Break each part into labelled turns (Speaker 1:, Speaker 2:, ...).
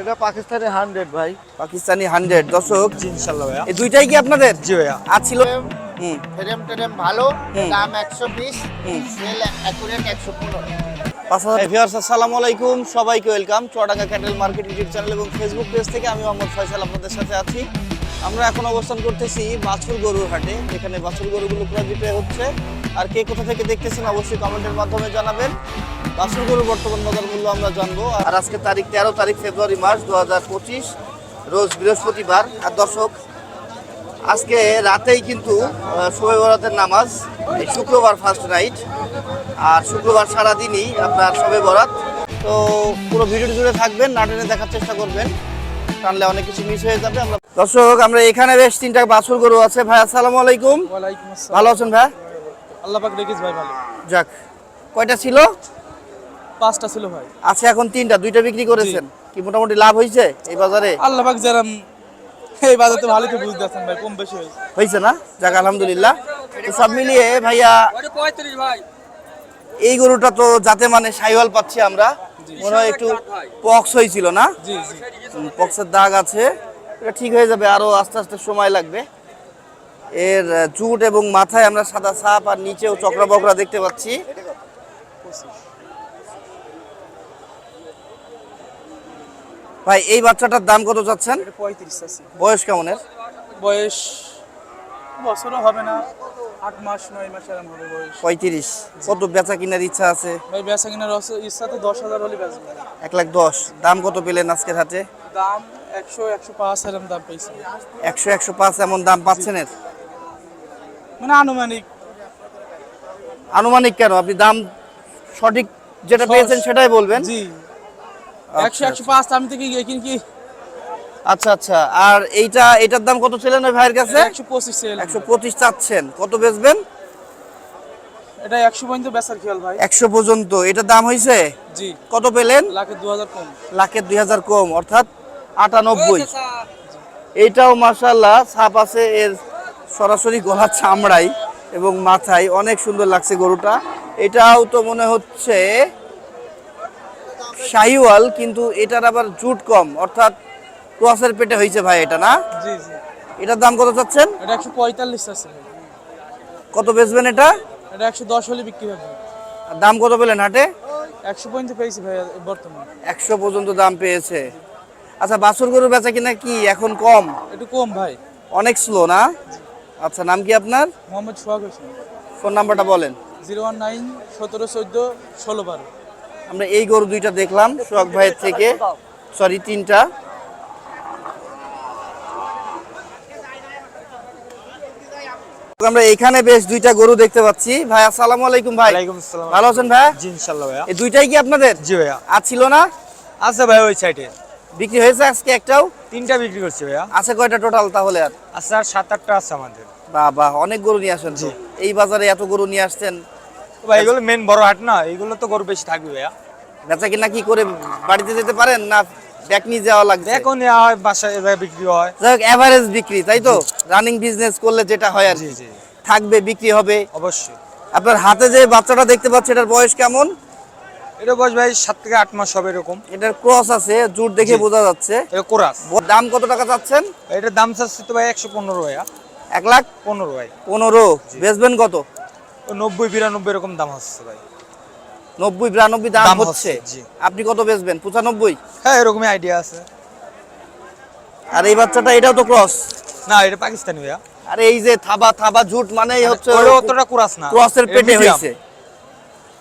Speaker 1: এটা পাকিস্তানি হান্ড্রেড ভাই।
Speaker 2: পাকিস্তানি হান্ড্রেড। দর্শক
Speaker 3: ইনশাল্লাহ ভাইয়া।
Speaker 2: এই দুইটাই কি আপনাদের?
Speaker 3: জি ভাইয়া।
Speaker 2: আর ছিল? হুম।
Speaker 1: ফ্রেম টেরেম ভালো। দাম একশো বিশ
Speaker 2: হুম।
Speaker 1: সেল অ্যাকুরেট একশো পনেরো।
Speaker 2: ভিউয়ার্স আসসালামু আলাইকুম। সবাইকে welcome Chuadanga cattle market YouTube channel এবং ফেসবুক পেজ থেকে আমি মোহাম্মদ ফয়সাল আপনাদের সাথে আছি। আমরা এখন অবস্থান করতেছি বাছুর গরুর হাটে এখানে বাছুর গরুগুলো পুরো বিক্রয় হচ্ছে। আর কে কোথা থেকে দেখতেছেন অবশ্যই কমেন্টের মাধ্যমে জানাবেন। বাছুর গরুর বর্তমান বাজার মূল্য আমরা জানব। আর আজকে তারিখ তেরো তারিখ ফেব্রুয়ারি মাস দু হাজার পঁচিশ রোজ বৃহস্পতিবার। আর দর্শক আজকে রাতেই কিন্তু শোয়ে বরাতের নামাজ এই শুক্রবার ফার্স্ট নাইট আর শুক্রবার সারাদিনই আপনার সবে বরাত। তো পুরো ভিডিও জুড়ে থাকবেন না টেনে দেখার চেষ্টা করবেন। টানলে অনেক কিছু মিস হয়ে যাবে আমরা দর্শক আমরা এখানে বেশ তিনটা বাছুর গরু আছে। ভাই আসসালামু আলাইকুম।
Speaker 3: ওয়ালাইকুম
Speaker 2: ভালো আছেন ভাই?
Speaker 3: আল্লাহ পাক রেখেছ ভাই ভালো।
Speaker 2: যাক কয়টা ছিল?
Speaker 3: পাঁচটা ছিল ভাই।
Speaker 2: আছে এখন তিনটা দুইটা বিক্রি করেছেন। কি মোটামুটি লাভ হয়েছে এই বাজারে?
Speaker 3: আল্লাহ পাক যারা এই বাজারে তো ভালোই তো বুঝতে আছেন ভাই কম বেশি হয়েছে
Speaker 2: না? যাক আলহামদুলিল্লাহ। তো সব মিলিয়ে ভাইয়া
Speaker 3: ভাই।
Speaker 2: এই গরুটা তো যাতে মানে সাইওয়াল পাচ্ছি আমরা মনে হয় একটু পক্স হয়েছিল না? পক্সের দাগ আছে। এটা ঠিক হয়ে যাবে আরও আস্তে আস্তে সময় লাগবে। এর চুট এবং মাথায় আমরা সাদা সাপ আর নিচেও চক্রা বকরা দেখতে পাচ্ছি। ভাই এই বাচ্চাটার দাম কত চাচ্ছেন?
Speaker 3: পঁয়ত্রিশ আছে
Speaker 2: বয়স কেমন এর
Speaker 3: বয়স বছরও হবে না আট মাস নয় মাস এরকম হবে বয়স।
Speaker 2: পঁয়ত্রিশ। কত বেচা কিনার ইচ্ছা আছে?
Speaker 3: ভাই বেচা কিনার অস- ইচ্ছা তো দশ হাজার হলে বেচবো।
Speaker 2: এক লাখ দশ। দাম কত পেলেন আজকের হাটে?
Speaker 3: দাম একশো একশো পাঁচ এরকম দাম পেয়েছি।
Speaker 2: একশো একশো পাঁচ এমন দাম পাচ্ছেন এর?
Speaker 3: মানে আনুমানিক।
Speaker 2: আনুমানিক কেন? আপনি দাম সঠিক যেটা পেয়েছেন সেটাই বলবেন।
Speaker 3: জি। একশো একশো পাঁচ আমি থেকে গিয়ে কি
Speaker 2: আচ্ছা আচ্ছা। আর এইটা এটার দাম কত ছিলেন ওই ভাইয়ের কাছে?
Speaker 3: একশো পঁচিশ
Speaker 2: একশো পঁচিশ চাচ্ছেন। কত বেচবেন?
Speaker 3: এটা একশো পর্যন্ত বেচার খেয়াল ভাই।
Speaker 2: একশো পর্যন্ত। এটার দাম হয়েছে
Speaker 3: জি।
Speaker 2: কত পেলেন?
Speaker 3: লাখে দু হাজার কম।
Speaker 2: লাখের দুই হাজার কম অর্থাৎ আটানব্বই। এইটাও ছাপ আছে এর সরাসরি গলার চামড়াই এবং মাথায়। অনেক সুন্দর লাগছে গরুটা। এটাও তো মনে হচ্ছে শাহিওয়াল কিন্তু এটার আবার জুট কম। অর্থাৎ ক্রসের পেটে হয়েছে ভাই এটা না?
Speaker 3: জি জি।
Speaker 2: এটার দাম কত চাচ্ছেন?
Speaker 3: এটা একশো পঁয়তাল্লিশ আছে
Speaker 2: কত বেচবেন এটা?
Speaker 3: এটা একশো দশ হলে বিক্রি হবে।
Speaker 2: আর দাম কত পেলেন হাটে?
Speaker 3: একশো পর্যন্ত পেয়েছি ভাই বর্তমান।
Speaker 2: একশো পর্যন্ত দাম পেয়েছে। আচ্ছা বাছুর গরু বেচা কিনা কি এখন কম?
Speaker 3: একটু কম ভাই।
Speaker 2: অনেক স্লো না? আচ্ছা নাম কি আপনার?
Speaker 3: মোহাম্মদ সোহাগ হোসেন।
Speaker 2: ফোন নাম্বারটা বলেন।
Speaker 3: জিরো ওয়ান নাইন সতেরো চোদ্দ ষোলো বারো।
Speaker 2: আমরা এই গরু দুইটা দেখলাম সোহাগ ভাইয়ের থেকে। সরি তিনটা। আমরা এখানে বেশ দুইটা গরু দেখতে পাচ্ছি। ভাই আসসালামু আলাইকুম ভাই।
Speaker 3: আসসালাম।
Speaker 2: ভালো আছেন ভাই?
Speaker 3: জি ইনশাল্লাহ ভাইয়া।
Speaker 2: এই দুইটাই কি আপনাদের?
Speaker 3: জি ভাইয়া।
Speaker 2: আর ছিল না?
Speaker 3: আছে ভাই ওই সাইডে
Speaker 2: বিক্রি হয়েছে আজকে একটাও?
Speaker 3: তিনটা বিক্রি করছি ভাইয়া।
Speaker 2: আছে কয়টা টোটাল তাহলে আর?
Speaker 3: আছে আর সাত আটটা আছে আমাদের।
Speaker 2: বাহ বাহ অনেক গরু নিয়ে আসেন এই বাজারে এত গরু নিয়ে আসছেন
Speaker 3: ভাই এগুলো মেন বড় হাট না এগুলো তো গরু বেশি থাকবে ভাইয়া।
Speaker 2: বেচা কিনা কি করে বাড়িতে যেতে পারেন না ব্যাগ নিয়ে যাওয়া লাগবে
Speaker 3: এখন নেওয়া হয় বাসায় বিক্রি হয়।
Speaker 2: যাই হোক এভারেজ বিক্রি তাই তো? রানিং বিজনেস করলে যেটা হয় আর
Speaker 3: জি
Speaker 2: থাকবে বিক্রি হবে।
Speaker 3: অবশ্যই।
Speaker 2: আপনার হাতে যে বাচ্চাটা দেখতে পাচ্ছি এটার বয়স কেমন?
Speaker 3: এটা বয়স ভাই সাত থেকে আট মাস হবে এরকম।
Speaker 2: এটার ক্রস আছে জুট দেখে বোঝা যাচ্ছে।
Speaker 3: এটা কোরাস।
Speaker 2: দাম কত টাকা চাচ্ছেন?
Speaker 3: এটার দাম চাচ্ছে তো ভাই একশো পনেরো ভাইয়া।
Speaker 2: এক লাখ
Speaker 3: পনেরো ভাই।
Speaker 2: পনেরো। বেচবেন কত?
Speaker 3: নব্বই বিরানব্বই এরকম দাম হচ্ছে ভাই।
Speaker 2: নব্বই বিরানব্বই দাম হচ্ছে? আপনি কত বেচবেন? পঁচানব্বই?
Speaker 3: হ্যাঁ এরকমই আইডিয়া আছে।
Speaker 2: আর এই বাচ্চাটা এটাও তো ক্রস
Speaker 3: না এটা পাকিস্তানি ভাইয়া।
Speaker 2: আর এই যে থাবা থাবা মানেই হচ্ছে
Speaker 3: অতটা কুরাস না।
Speaker 2: ক্রসের পেটে হয়েছে।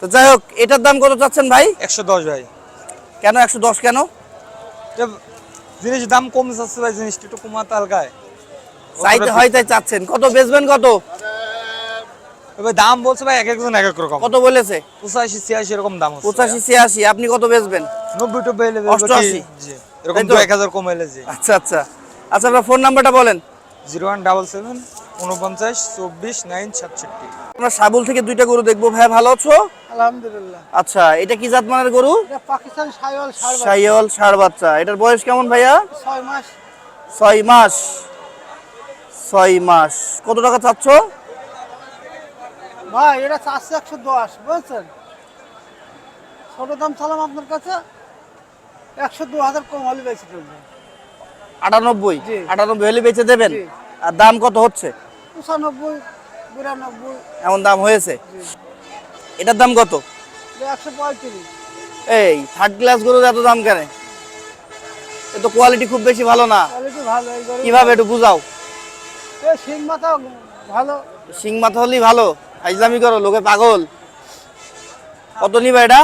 Speaker 2: তো যাই হোক এটার দাম কত চাচ্ছেন ভাই?
Speaker 3: একশো দশ ভাই।
Speaker 2: কেন একশো দশ কেন?
Speaker 3: জিনিস দাম কম যাচ্ছে ভাই জিনিসটা একটু কমাতে হালকায়
Speaker 2: চাইতে হয় তাই চাচ্ছেন। কত বেচবেন কত?
Speaker 3: এবার দাম বলছে ভাই এক একজন এক এক রকম।
Speaker 2: কত বলেছে?
Speaker 3: পঁচাশি ছিয়াশি এরকম দাম
Speaker 2: পঁচাশি ছিয়াশি আপনি কত বেচবেন?
Speaker 3: নব্বই টব্বই এলে
Speaker 2: অষ্টআশি?
Speaker 3: এরকম
Speaker 2: তো?
Speaker 3: এক হাজার কম এলে জি।
Speaker 2: আচ্ছা আচ্ছা। আচ্ছা আপনার ফোন নাম্বারটা বলেন।
Speaker 3: জিরো ওয়ান ডাবল সেভেন উনপঞ্চাশ চব্বিশ নাইন সাতষট্টি।
Speaker 2: আমরা সাবুল থেকে দুইটা গরু দেখব। ভাই ভালো আছো?
Speaker 1: আলহামদুলিল্লাহ।
Speaker 2: আচ্ছা এটা কি জাত মানের গরু?
Speaker 1: এটা পাকিস্তানি সাইওয়াল সার
Speaker 2: ষাড় বাচ্চা। এটার বয়স কেমন ভাইয়া?
Speaker 1: ছয় মাস।
Speaker 2: ছয় মাস। ছয় মাস। কত টাকা চাচ্ছ?
Speaker 1: ভাই এটা চারশো একশো দশ বুঝছেন? ছোট দাম চালাম আপনার কাছে একশো দু হাজার কম হলে বেশি চলবে।
Speaker 2: আটানব্বই। আটানব্বই হলে বেচে দেবেন? আর দাম কত হচ্ছে?
Speaker 1: পঁচানব্বই বিরানব্বই।
Speaker 2: এমন দাম হয়েছে? এটার দাম কত?
Speaker 1: একশো পঁয়ত্রিশ।
Speaker 2: এই থার্ড ক্লাস গরুর এত দাম কেন? এ তো কোয়ালিটি খুব বেশি ভালো না। কীভাবে একটু বুঝাও।
Speaker 1: শিং মাথা ভালো।
Speaker 2: সিং মাথা হলেই ভালো। হাইজলামি করো লোকে পাগল। কত নিবা এটা?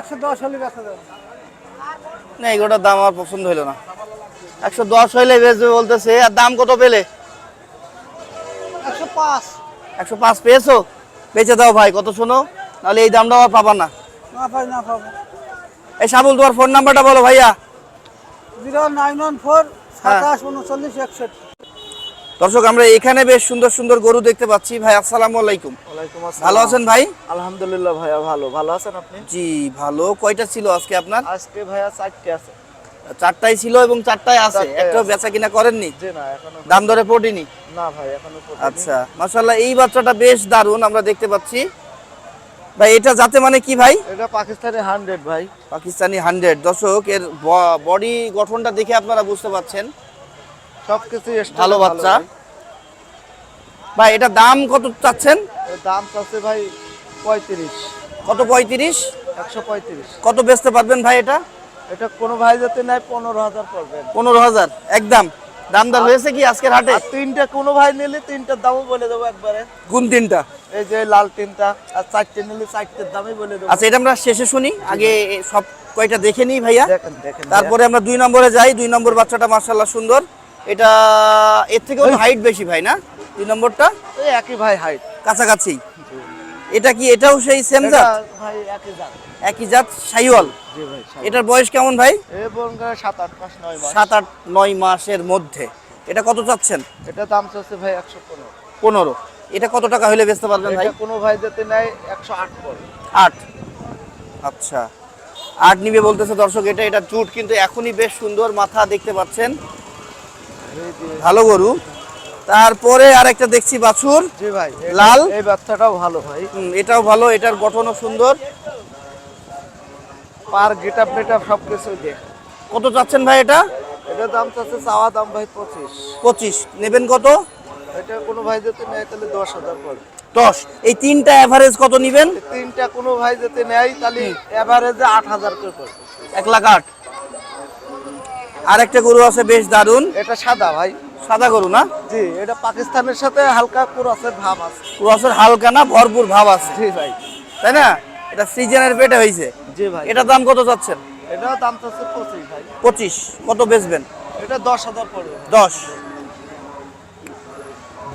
Speaker 1: একশো দশ হলে
Speaker 2: না এগুলোটার দাম আমার পছন্দ হইল না। একশো দশ হইলে বেচবে বলতেছে আর দাম কত পেলে?
Speaker 1: একশো পাঁচ।
Speaker 2: একশো পাঁচ পেয়েছ? বেচে দাও ভাই কত শোনো? নাহলে এই দামটা আর পাবা না।
Speaker 1: না পাই না পাবো।
Speaker 2: এই সাবুল তোমার ফোন নাম্বারটা বলো ভাইয়া।
Speaker 1: জিরো নাইন ওয়ান ফোর সাতাশ উনচল্লিশ একষট্টি।
Speaker 2: দর্শক আমরা এখানে বেশ সুন্দর সুন্দর গরু দেখতে পাচ্ছি। ভাই আসসালামু আলাইকুম। ভালো আছেন ভাই?
Speaker 4: আলহামদুলিল্লাহ ভাইয়া ভালো। ভালো আছেন আপনি?
Speaker 2: জি ভালো। কয়টা ছিল আজকে আপনার?
Speaker 4: আজকে ভাইয়া চারটে আছে।
Speaker 2: চারটাই ছিল এবং চারটায় আছে। একটা বেচা কিনা করেননি? দাম দরে পড়িনি?
Speaker 4: না ভাই এখনও
Speaker 2: আচ্ছা মাশাল্লাহ এই বাচ্চাটা বেশ দারুণ আমরা দেখতে পাচ্ছি। ভাই এটা যাতে মানে কি ভাই?
Speaker 4: এটা পাকিস্তানি হান্ড্রেড ভাই।
Speaker 2: পাকিস্তানি হান্ড্রেড। দর্শক এর বডি গঠনটা দেখে আপনারা বুঝতে পাচ্ছেন
Speaker 4: সবকিছু
Speaker 2: ভালো বাচ্চা।
Speaker 4: ভাই।
Speaker 2: এটা দাম কত চাচ্ছেন?
Speaker 4: দাম চাচ্ছে ভাই পঁয়ত্রিশ।
Speaker 2: কত পঁয়ত্রিশ?
Speaker 4: একশো পঁয়ত্রিশ।
Speaker 2: কত বেচতে পারবেন ভাই এটা?
Speaker 4: এটা কোনো ভাই যাতে নাই পনেরো হাজার পড়বেন।
Speaker 2: পনেরো হাজার একদম। দাম দর হয়েছে কি আজকের হাটে?
Speaker 4: তিনটা কোনো ভাই নিলে তিনটার দামও বলে দেবো একবারে।
Speaker 2: কোন তিনটা।
Speaker 4: এই যে লাল তিনটা আর চারটে নিলে চারটের দামই বলে দেবো।
Speaker 2: আচ্ছা এটা আমরা শেষে শুনি। আগে সব কয়টা দেখে নিই ভাইয়া। তারপরে আমরা দুই নম্বরে যাই। দুই নম্বর বাচ্চাটা মার্শাল্লাহ সুন্দর। এটা এর থেকেও হাইট বেশি ভাই না? দুই নম্বরটা?
Speaker 4: এই একই ভাই হাইট
Speaker 2: কাছাকাছি। এটা কি এটাও সেই সেম জাত?
Speaker 4: ভাই একই দাম
Speaker 2: একই জাত সাইওয়াল?
Speaker 4: জি ভাই
Speaker 2: এটার বয়স কেমন ভাই?
Speaker 4: সাত আট মাস নয় মাস।
Speaker 2: সাত আট নয় মাসের মধ্যে। এটা কত চাচ্ছেন?
Speaker 4: এটা দাম চাচ্ছে ভাই একশো পনেরো।
Speaker 2: পনেরো। এটা কত টাকা হলে বেচতে পারবেন ভাই?
Speaker 4: কোনো ভাই যাতে নেয় একশো আট পড়বে
Speaker 2: আট। আচ্ছা। আট নিবে বলতেছে দর্শক এটা এটা জুট কিন্তু এখনই বেশ সুন্দর মাথা দেখতে পাচ্ছেন। ভালো গরু। তারপরে আর একটা দেখছি বাছুর।
Speaker 4: জি ভাই
Speaker 2: লাল?
Speaker 4: এই বাচ্চাটাও ভালো ভাই।
Speaker 2: এটাও ভালো এটার গঠনও সুন্দর।
Speaker 4: পার গেট আপ মেট আপ সব কিছু দেখ।
Speaker 2: কত চাচ্ছেন ভাই এটা?
Speaker 4: এটা দাম চাচ্ছে চাওয়া দাম ভাই পঁচিশ।
Speaker 2: পঁচিশ। নেবেন কত?
Speaker 4: এটা কোনো ভাই যাতে নেয় তাহলে দশ হাজার পড়বে
Speaker 2: দশ। এই তিনটা অ্যাভারেজ কত নিবেন?
Speaker 4: তিনটা কোনো ভাই যাতে নেয় তাহলে এভারেজে আট হাজার করে পড়বে
Speaker 2: এক লাখ আট। আর একটা গরু আছে বেশ দারুণ।
Speaker 4: এটা সাদা ভাই।
Speaker 2: সাদা গরু না?
Speaker 4: জি এটা পাকিস্তানের সাথে হালকা কুরাসের ভাব আছে।
Speaker 2: রসের হালকা না ভরপুর ভাব আছে।
Speaker 4: জি ভাই।
Speaker 2: তাই না? এটা সিজনের পেটে হয়েছে
Speaker 4: জি ভাই।
Speaker 2: এটার দাম কত চাচ্ছেন?
Speaker 4: এটা দাম চাচ্ছে পঁচিশ ভাই।
Speaker 2: পঁচিশ। কত বেচবেন?
Speaker 4: এটা দশ হাজার পড়বে।
Speaker 2: দশ।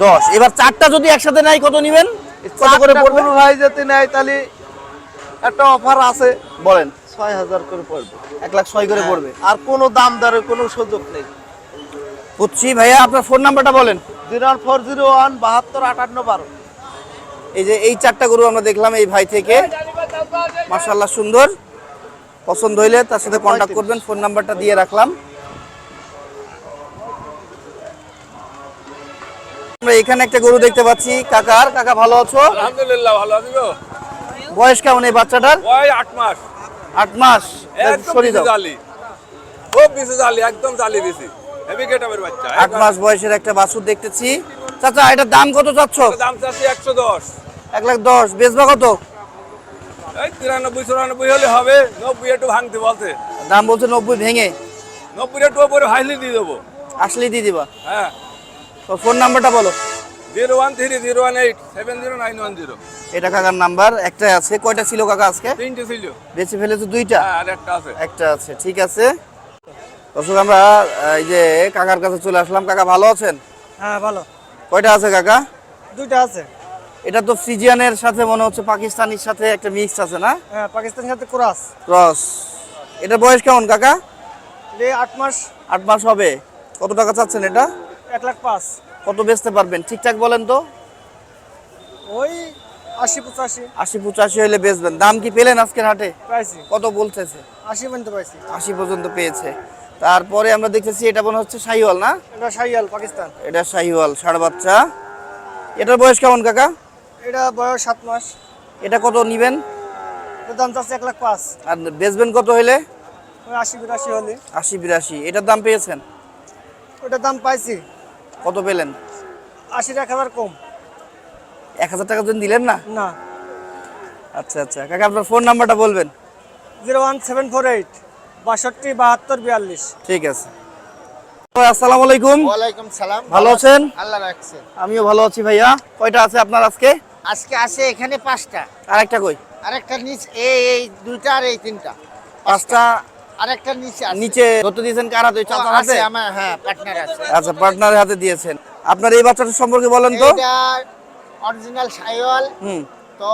Speaker 2: দশ। এবার চারটা যদি একসাথে নেয় কত নেবেন? কত করে পড়বে?
Speaker 4: ভাই যাতে নেয় তাহলে একটা অফার আছে
Speaker 2: বলেন।
Speaker 4: ছয় হাজার করে পড়বে।
Speaker 2: এক লাখ ছয় করে পড়বে।
Speaker 4: আর কোনো দাম দরের কোনো সুযোগ নেই।
Speaker 2: বুঝছি ভাইয়া আপনার ফোন নাম্বারটা বলেন।
Speaker 4: Zero one four zero one বাহাত্তর আটান্ন বারো।
Speaker 2: এই যে এই চারটা গরু আমরা দেখলাম এই ভাই থেকে। মার্শাল্লাহ সুন্দর। পছন্দ হইলে তার সাথে কন্ট্যাক্ট করবেন ফোন নাম্বারটা দিয়ে রাখলাম। আমরা এখানে একটা গরু দেখতে পাচ্ছি। কাকার কাকা ভালো আছো?
Speaker 5: আলহামদুলিল্লাহ ভালো আছি গো।
Speaker 2: বয়স কেমন এই বাচ্চাটার?
Speaker 5: ওই আট মাস।
Speaker 2: আট মাস সরিয়ে দাও।
Speaker 5: খুব বিশু জালি একদম জালি বেশি। হেভি গেটামের বাচ্চা
Speaker 2: আট মাস বয়সের একটা বাছুর দেখতেছি। চাচা এটার দাম কত চাচ্ছ?
Speaker 5: দাম চাচ্ছি একশো দশ।
Speaker 2: এক লাখ দশ। বেচবা কত?
Speaker 5: এই তিরানব্বই চুরানব্বই হলে হবে। নব্বই একটু ভাঙতে বলছে।
Speaker 2: দাম বলছে নব্বই ভেঙে।
Speaker 5: নব্বই একটু ওপরে হাইলি দিয়ে দেবো।
Speaker 2: আসলেই দিয়ে দিবা।
Speaker 5: হ্যাঁ।
Speaker 2: তো ফোন নাম্বারটা বলো।
Speaker 5: Zero one three zero one eight seven zero nine one zero.
Speaker 2: এটা কাকার নাম্বার একটাই আছে। কয়টা ছিল কাকা আজকে?
Speaker 5: তিনটে ছিল।
Speaker 2: বেঁচে ফেলেছে দুইটা?
Speaker 5: হ্যাঁ আর একটা আছে।
Speaker 2: একটা আছে ঠিক আছে। দর্শক আমরা এই যে কাকার কাছে চলে আসলাম। কাকা ভালো আছেন?
Speaker 1: হ্যাঁ ভালো।
Speaker 2: কয়টা আছে কাকা?
Speaker 1: দুইটা আছে।
Speaker 2: এটা তো ফ্রিজিয়ানের সাথে মনে হচ্ছে পাকিস্তানির সাথে একটা মিক্স আছে না?
Speaker 1: হ্যাঁ পাকিস্তানের সাথে ক্রস।
Speaker 2: ক্রস। এটার বয়স কেমন কাকা?
Speaker 1: আট মাস।
Speaker 2: আট মাস হবে। কত টাকা চাচ্ছেন এটা?
Speaker 1: এক লাখ পাঁচ।
Speaker 2: কত বেচতে পারবেন? ঠিকঠাক বলেন তো?
Speaker 1: ওই আশি পঁচাশি।
Speaker 2: আশি পঁচাশি হলে বেচবেন। দাম কি পেলেন আজকের হাটে?
Speaker 1: পাইছি।
Speaker 2: কত বলতেছে?
Speaker 1: আশি পর্যন্ত পাইছি।
Speaker 2: আশি পর্যন্ত পেয়েছে। তারপরে আমরা দেখতেছি এটা মনে হচ্ছে শাহিওয়াল না?
Speaker 1: এটা শাহিয়াল পাকিস্তান।
Speaker 2: এটা শাহিওয়াল ষাড় বাচ্চা। এটার বয়স কেমন কাকা?
Speaker 1: এটা বয়স সাত মাস।
Speaker 2: এটা কত নিবেন?
Speaker 1: দাম চাচ্ছে এক লাখ পাঁচ।
Speaker 2: আর বেচবেন কত হইলে
Speaker 3: আশি বিরাশি হলে।
Speaker 2: আশি বিরাশি। এটার দাম পেয়েছেন?
Speaker 3: ওটার দাম পাইছি।
Speaker 2: কত পেলেন?
Speaker 3: আশি এক হাজার কম।
Speaker 2: এক হাজার টাকা জন্য দিলেন না?
Speaker 3: না।
Speaker 2: আচ্ছা আচ্ছা। কাকা আপনার ফোন নাম্বারটা বলবেন।
Speaker 3: Zero one seven four eight বাষট্টি বাহাত্তর বিয়াল্লিশ।
Speaker 2: ঠিক আছে। আসসালামু আলাইকুম।
Speaker 6: ওয়ালাইকুম সালাম।
Speaker 2: ভালো আছেন?
Speaker 6: আল্লাহ রাখছে।
Speaker 2: আমিও ভালো আছি ভাইয়া। কয়টা আছে আপনার আজকে?
Speaker 6: আজকে আসে এখানে পাঁচটা।
Speaker 2: আরেকটা কই?
Speaker 6: আরেকটা নিচ এই এই দুইটা আর এই তিনটা।
Speaker 2: পাঁচটা।
Speaker 6: আরেকটা নিচে আছে।
Speaker 2: নিচে ধরতে দিয়েছেন কার হাতে? চাচার
Speaker 6: আছে
Speaker 2: হাতে
Speaker 6: আমার হ্যাঁ পার্টনার আছে।
Speaker 2: আচ্ছা পার্টনারের হাতে দিয়েছেন। আপনার এই বাচ্চাটা সম্পর্কে বলেন তো।
Speaker 6: এটা অরিজিনাল সাইওয়াল
Speaker 2: হুম।
Speaker 6: তো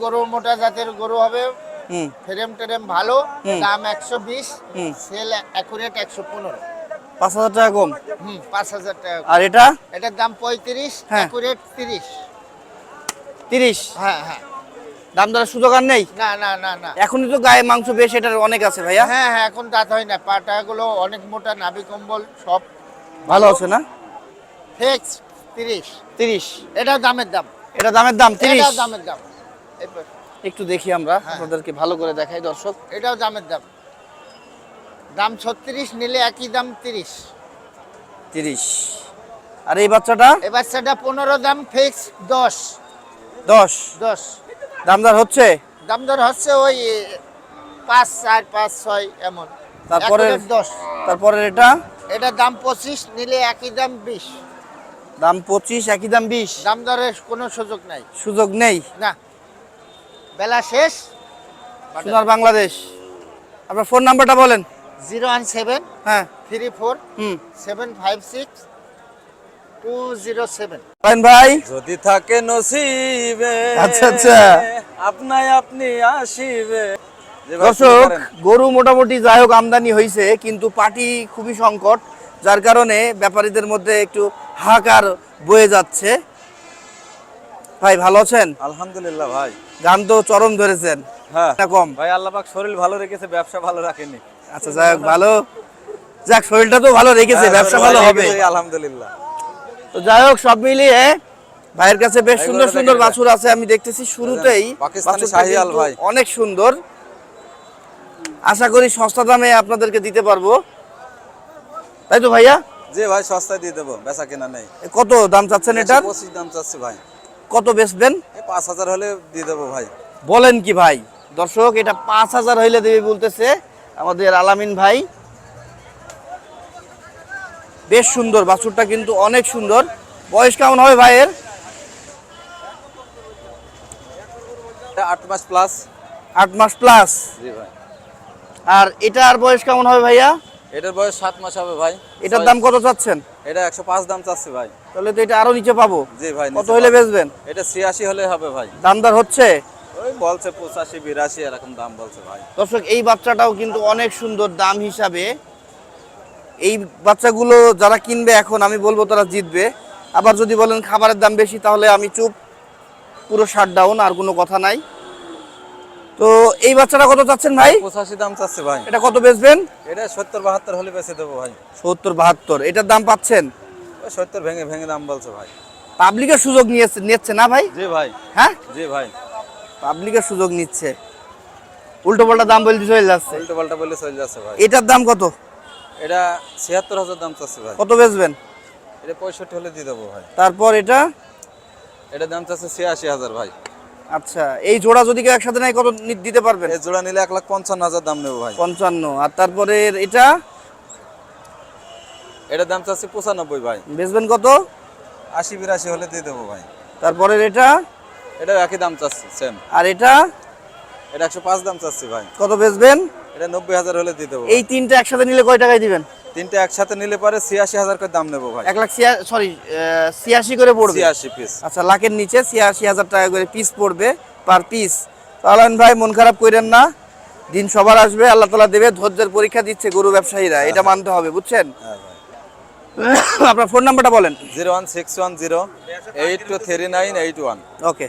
Speaker 6: গরু মোটা জাতের গরু হবে।
Speaker 2: হুম।
Speaker 6: ফ্রেম টেরেম ভালো। দাম একশো বিশ।
Speaker 2: হুম।
Speaker 6: সেল অ্যাকুরেট একশো পনেরো।
Speaker 2: পাঁচ হাজার টাকা কম।
Speaker 6: হুম পাঁচ হাজার টাকা
Speaker 2: আর এটা?
Speaker 6: এটার দাম পঁয়ত্রিশ। অ্যাকুরেট তিরিশ।
Speaker 2: তিরিশ?
Speaker 6: হ্যাঁ হ্যাঁ।
Speaker 2: দাম দরের সুযোগ আর নেই?
Speaker 6: না না না না।
Speaker 2: এখনই তো গায়ে মাংস বেশ এটার অনেক আছে ভাইয়া।
Speaker 6: হ্যাঁ হ্যাঁ এখন দাঁত হয় না। পাটাগুলো অনেক মোটা নাভি কম্বল সব।
Speaker 2: ভালো আছে না?
Speaker 6: ফেক্স তিরিশ।
Speaker 2: তিরিশ।
Speaker 6: এটা দামের দাম।
Speaker 2: এটা দামের দাম তিরিশ?
Speaker 6: এটাও দামের দাম।
Speaker 2: একটু দেখি আমরা
Speaker 6: হ্যাঁ।
Speaker 2: আপনাদেরকে ভালো করে দেখাই দর্শক।
Speaker 6: এটাও দামের দাম। দাম ছত্রিশ নিলে একই দাম তিরিশ।
Speaker 2: তিরিশ। আর এই বাচ্চাটা?
Speaker 6: এই বাচ্চাটা পনেরো দাম ফিক্স দশ।
Speaker 2: দশ।
Speaker 6: দশ।
Speaker 2: দামদার হচ্ছে?
Speaker 6: দামদার হচ্ছে ওই পাঁচ চার পাঁচ ছয় এমন।
Speaker 2: তারপরে
Speaker 6: দশ।
Speaker 2: তারপরে এটা?
Speaker 6: এটা দাম পঁচিশ নিলে একই দাম বিশ।
Speaker 2: দাম পঁচিশ একই দাম বিশ?
Speaker 6: দাম দরের কোনো সুযোগ নাই।
Speaker 2: সুযোগ নেই?
Speaker 6: না। বেলা শেষ।
Speaker 2: সোনার বাংলাদেশ। আপনার ফোন নাম্বারটা বলেন।
Speaker 6: জিরো ওয়ান সেভেন
Speaker 2: হ্যাঁ।
Speaker 6: থ্রি ফোর
Speaker 2: হুম।
Speaker 6: Seven five six two zero seven.
Speaker 2: ভাই।
Speaker 5: যদি থাকে নসিবে।
Speaker 2: আচ্ছা, আচ্ছা।
Speaker 5: আপনাই আপনি আসিবে।
Speaker 2: দর্শক গরু মোটামুটি যাই হোক আমদানি হয়েছে কিন্তু পাটি খুবই সংকট যার কারণে ব্যাপারীদের মধ্যে একটু হাহাকার বয়ে যাচ্ছে। ভাই ভালো আছেন?
Speaker 5: আলহামদুলিল্লাহ ভাই।
Speaker 2: গান তো চরম ধরেছেন।
Speaker 5: হ্যাঁ।
Speaker 2: কম।
Speaker 5: ভাই আল্লাপাক শরীর ভালো রেখেছে ব্যবসা ভালো রাখেনি।
Speaker 2: আচ্ছা যাই হোক ভালো। যাক শরীরটা তো ভালো রেখেছে
Speaker 5: হ্যাঁ,
Speaker 2: ব্যবসা ভালো হবে।
Speaker 5: আলহামদুলিল্লাহ।
Speaker 2: তো যাই হোক সব মিলিয়ে ভাইয়ের কাছে বেশ সুন্দর সুন্দর বাছুর আছে আমি দেখতেছি শুরুতেই। অনেক সুন্দর। আশা করি সস্তা দামে আপনাদেরকে দিতে পারব। তাই তো ভাইয়া?
Speaker 5: যে ভাই সস্তায় দিয়ে দেবো বেচা কেনা নেই।
Speaker 2: কত দাম চাচ্ছেন এটার?
Speaker 5: পঁচিশ দাম চাচ্ছি ভাই।
Speaker 2: কত বেচবেন?
Speaker 5: পাঁচ হাজার হলে দিয়ে দেবো ভাই।
Speaker 2: বলেন কি ভাই? দর্শক এটা পাঁচ হাজার হইলে দেবে বলতেছে আমাদের আলামিন ভাই। বেশ সুন্দর বাছুরটা কিন্তু অনেক সুন্দর। বয়স কেমন হবে ভাইয়ের?
Speaker 5: আট মাস প্লাস
Speaker 2: আট মাস প্লাস
Speaker 5: জি ভাই।
Speaker 2: আর এটার বয়স কেমন হবে ভাইয়া?
Speaker 5: এটার বয়স সাত মাস হবে ভাই।
Speaker 2: এটার দাম কত চাচ্ছেন?
Speaker 5: এটা একশো পাঁচ দাম চাচ্ছি ভাই।
Speaker 2: তাহলে তো এটা আরও নিচে পাবো।
Speaker 5: জি ভাই
Speaker 2: কত হইলে বেচবেন?
Speaker 5: এটা ছিয়াশি হলে হবে ভাই।
Speaker 2: দামদার হচ্ছে?
Speaker 5: ওই বলছে পঁচাশি বিরাশি এরকম দাম বলছে ভাই।
Speaker 2: দর্শক এই বাচ্চাটাও কিন্তু অনেক সুন্দর দাম হিসাবে। এই বাচ্চাগুলো যারা কিনবে এখন আমি বলব তারা জিতবে। আবার যদি বলেন খাবারের দাম বেশি তাহলে আমি চুপ। পুরো শাট ডাউন আর কোনো কথা নাই। তো এই বাচ্চাটা কত চাচ্ছেন ভাই?
Speaker 5: পঁচাশি দাম চাচ্ছে ভাই।
Speaker 2: এটা কত বেচবেন?
Speaker 5: এটা সত্তর বাহাত্তর হলে বেঁচে দেবো ভাই।
Speaker 2: সত্তর বাহাত্তর। এটার দাম পাচ্ছেন?
Speaker 5: সত্তর ভেঙে ভেঙে দাম বলছে ভাই।
Speaker 2: পাবলিকের সুযোগ নিয়েছে নিচ্ছে না ভাই?
Speaker 5: জি ভাই।
Speaker 2: হ্যাঁ?
Speaker 5: জি ভাই।
Speaker 2: পাবলিকের সুযোগ নিচ্ছে। উল্টো পাল্টা দাম বলতে চলে যাচ্ছে।
Speaker 5: উল্টো পাল্টা বলে চলে যাচ্ছে ভাই।
Speaker 2: এটার দাম কত?
Speaker 5: এটা ছিয়াত্তর হাজার দাম চাচ্ছে ভাই।
Speaker 2: কত বেচবেন?
Speaker 5: এটা পঁয়ষট্টি হলে দিয়ে দেবো ভাই।
Speaker 2: তারপর এটা?
Speaker 5: এটা দাম চাচ্ছে ছিয়াশি হাজার ভাই।
Speaker 2: আচ্ছা এই জোড়া যদি কেউ একসাথে নেয় কত দিতে পারবেন?
Speaker 5: এই জোড়া নিলে এক লাখ পঞ্চান্ন হাজার দাম নেব ভাই।
Speaker 2: পঞ্চান্ন। আর তারপরে এটা?
Speaker 5: এটার দাম চাচ্ছে পঁচানব্বই ভাই।
Speaker 2: বেচবেন কত?
Speaker 5: আশি বিরাশি হলে দিয়ে দেবো ভাই।
Speaker 2: তারপরে এটা?
Speaker 5: এটা একই দাম চাচ্ছি সেম
Speaker 2: আর এটা?
Speaker 5: এটা একশো পাঁচ দাম চাচ্ছি ভাই।
Speaker 2: কত বেচবেন?
Speaker 5: এটা নব্বই হাজার হলে দিয়ে দেবো
Speaker 2: এই তিনটা একসাথে নিলে কয় টাকায় দিবেন?
Speaker 5: তিনটে একসাথে নিলে পরে ছিয়াশি হাজার করে দাম নেব ভাই।
Speaker 2: এক লাখ সরি ছিয়াশি করে পড়বে?
Speaker 5: ছিয়াশি পিস
Speaker 2: আচ্ছা লাখের নিচে ছিয়াশি হাজার টাকা করে পিস পড়বে পার পিস তাহলে ভাই মন খারাপ করেন না। দিন সবার আসবে আল্লাহ তালা দেবে ধৈর্যের পরীক্ষা দিচ্ছে গরু ব্যবসায়ীরা এটা মানতে হবে বুঝছেন?
Speaker 5: হ্যাঁ
Speaker 2: আপনার ফোন নাম্বারটা বলেন।
Speaker 5: Zero one six one zero eight two three nine eight one.
Speaker 2: Okay